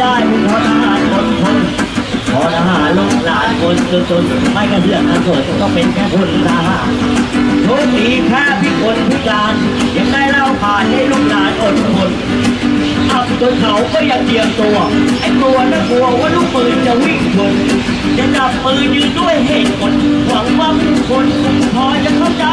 ได้มึงพอทหารคนนพอทหารลูกหลานคนจนไม่กระเดื่องกระสนก็เป็นแค่คนทหารทุกทีแค่พิกลพิการยังได้เล่าผ่านให้ลูกหลานอดทน จนเขาก็ยังเตรียมตัว ไอ้ตัวน่ากลัวว่าลูกปืนจะวิ่งชนจะจับปืนยืนด้วยเหตุผลหวังว่าทุกคนคงพอจะเข้าใจ